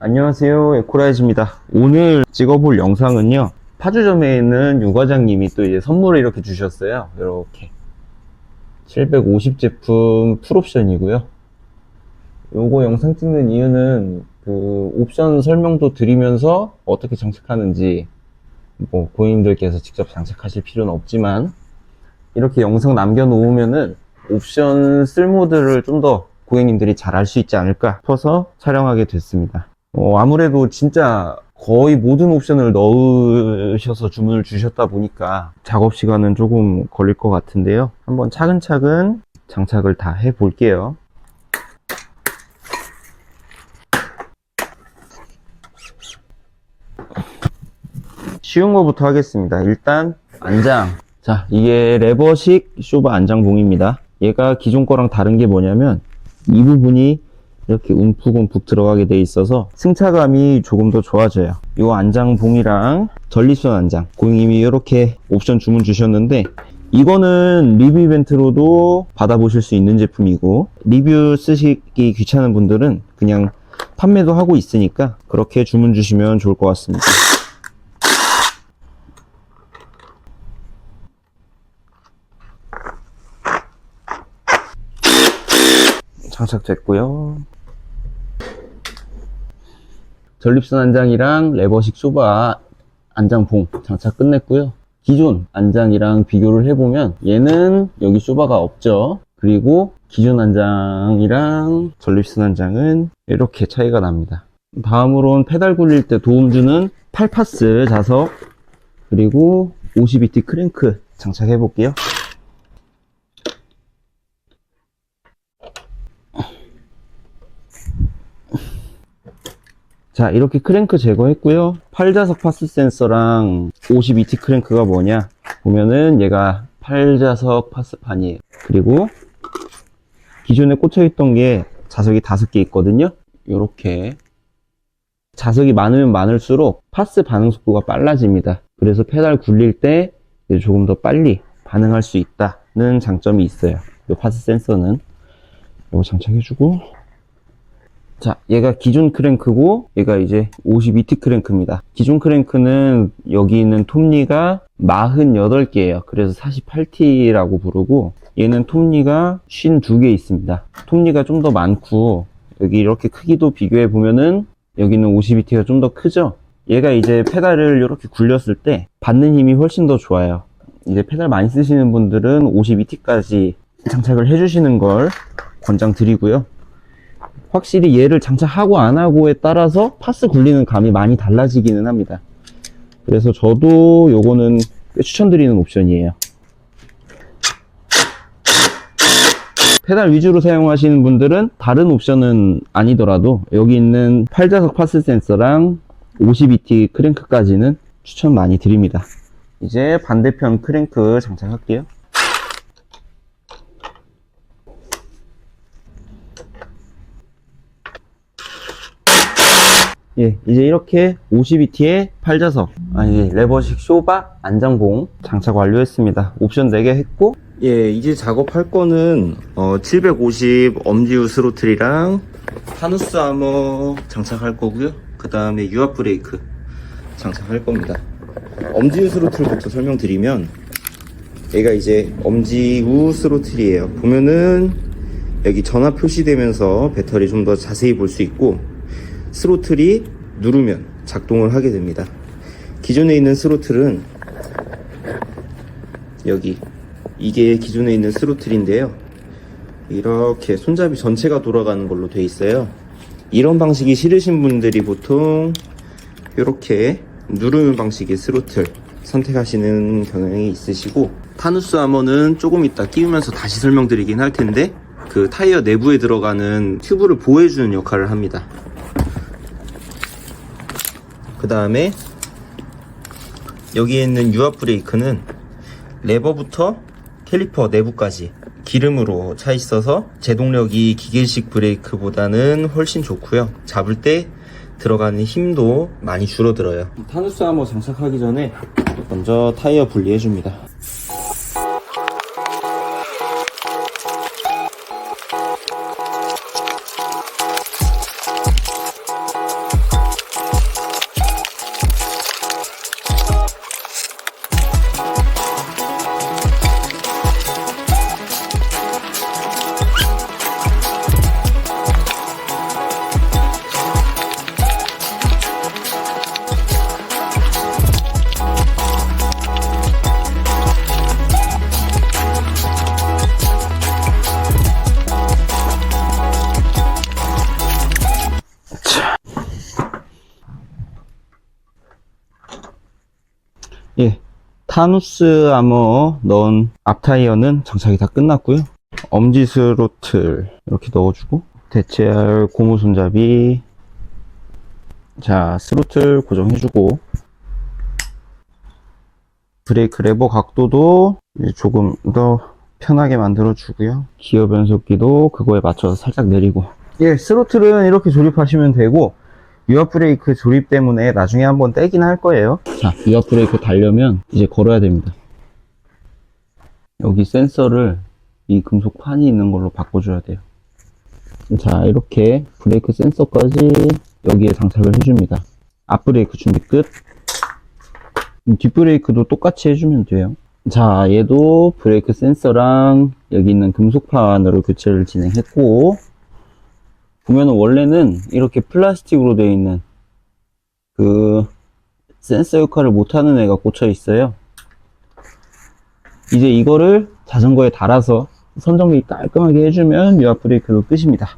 안녕하세요. 에코라이즈입니다. 오늘 찍어볼 영상은요. 파주점에 있는 유 과장님이 또 이제 선물을 이렇게 주셨어요. 이렇게. 750 제품 풀옵션이고요. 요거 영상 찍는 이유는 그 옵션 설명도 드리면서 어떻게 장착하는지 뭐 고객님들께서 직접 장착하실 필요는 없지만 이렇게 영상 남겨놓으면은 옵션 쓸모들을 좀 더 고객님들이 잘 알 수 있지 않을까 싶어서 촬영하게 됐습니다. 어, 아무래도 진짜 거의 모든 옵션을 넣으셔서 주문을 주셨다 보니까 작업 시간은 조금 걸릴 것 같은데요. 한번 차근차근 장착을 다 해 볼게요. 쉬운 거부터 하겠습니다. 일단 안장. 자, 이게 레버식 쇼바 안장봉입니다. 얘가 기존 거랑 다른 게 뭐냐면 이 부분이 이렇게 움푹움푹 들어가게 돼 있어서 승차감이 조금 더 좋아져요. 이 안장봉이랑 전립선 안장 고객님이 이렇게 옵션 주문 주셨는데 이거는 리뷰 이벤트로도 받아보실 수 있는 제품이고 리뷰 쓰시기 귀찮은 분들은 그냥 판매도 하고 있으니까 그렇게 주문 주시면 좋을 것 같습니다. 장착됐고요. 전립선 안장이랑 레버식 쇼바 안장봉 장착 끝냈고요. 기존 안장이랑 비교를 해보면 얘는 여기 쇼바가 없죠. 그리고 기존 안장이랑 전립선 안장은 이렇게 차이가 납니다. 다음으로는 페달 굴릴 때 도움 주는 8파스 자석 그리고 52T 크랭크 장착해 볼게요. 자 이렇게 크랭크 제거했고요. 8자석 파스 센서랑 52T 크랭크가 뭐냐? 보면은 얘가 8자석 파스판이에요. 그리고 기존에 꽂혀있던 게 자석이 5개 있거든요. 이렇게. 자석이 많으면 많을수록 파스 반응 속도가 빨라집니다. 그래서 페달 굴릴 때 조금 더 빨리 반응할 수 있다는 장점이 있어요. 이 파스 센서는. 이거 장착해주고 자, 얘가 기존 크랭크고, 얘가 이제 52T 크랭크입니다. 기존 크랭크는 여기 있는 톱니가 48개예요. 그래서 48T라고 부르고, 얘는 톱니가 52개 있습니다. 톱니가 좀 더 많고, 여기 이렇게 크기도 비교해 보면은, 여기는 52T가 좀 더 크죠? 얘가 이제 페달을 이렇게 굴렸을 때, 받는 힘이 훨씬 더 좋아요. 이제 페달 많이 쓰시는 분들은 52T까지 장착을 해주시는 걸 권장 드리고요. 확실히 얘를 장착하고 안 하고에 따라서 파스 굴리는 감이 많이 달라지기는 합니다. 그래서 저도 요거는 꽤 추천드리는 옵션이에요. 페달 위주로 사용하시는 분들은 다른 옵션은 아니더라도 여기 있는 8자석 파스 센서랑 52T 크랭크까지는 추천 많이 드립니다. 이제 반대편 크랭크 장착할게요. 예, 이제 이렇게 52T의 8자석, 아니, 레버식 쇼바 안장봉 장착 완료했습니다. 옵션 4개 했고, 예, 이제 작업할 거는, 어, 750 엄지우 스로틀이랑 타누스 아머 장착할 거고요. 그 다음에 유압 브레이크 장착할 겁니다. 엄지우 스로틀부터 설명드리면, 얘가 이제 엄지우 스로틀이에요. 보면은, 여기 전압 표시되면서 배터리 좀 더 자세히 볼 수 있고, 스로틀이 누르면 작동을 하게 됩니다. 기존에 있는 스로틀은 여기 이게 기존에 있는 스로틀인데요. 이렇게 손잡이 전체가 돌아가는 걸로 돼 있어요. 이런 방식이 싫으신 분들이 보통 이렇게 누르는 방식의 스로틀 선택하시는 경향이 있으시고 타누스 아머는 조금 이따 끼우면서 다시 설명드리긴 할 텐데 그 타이어 내부에 들어가는 튜브를 보호해주는 역할을 합니다. 그 다음에 여기에 있는 유압 브레이크는 레버부터 캘리퍼 내부까지 기름으로 차 있어서 제동력이 기계식 브레이크보다는 훨씬 좋고요. 잡을 때 들어가는 힘도 많이 줄어들어요. 타누스 하머 장착하기 전에 먼저 타이어 분리해 줍니다 타누스 아머 넣은 앞타이어는 장착이 다 끝났고요. 엄지 스로틀 이렇게 넣어주고 대체할 고무 손잡이 자 스로틀 고정해주고 브레이크 레버 각도도 조금 더 편하게 만들어 주고요. 기어 변속기도 그거에 맞춰서 살짝 내리고. 예, 스로틀은 이렇게 조립하시면 되고, 유압 브레이크 조립 때문에 나중에 한번 떼긴 할 거예요. 자, 유압 브레이크 달려면 이제 걸어야 됩니다. 여기 센서를 이 금속 판이 있는 걸로 바꿔줘야 돼요. 자, 이렇게 브레이크 센서까지 여기에 장착을 해줍니다. 앞 브레이크 준비 끝. 음, 뒷브레이크도 똑같이 해주면 돼요. 자, 얘도 브레이크 센서랑 여기 있는 금속판으로 교체를 진행했고, 보면은 원래는 이렇게 플라스틱으로 되어 있는 그 센서 역할을 못하는 애가 꽂혀 있어요. 이제 이거를 자전거에 달아서 선정비 깔끔하게 해주면 유압 브레이크도 끝입니다.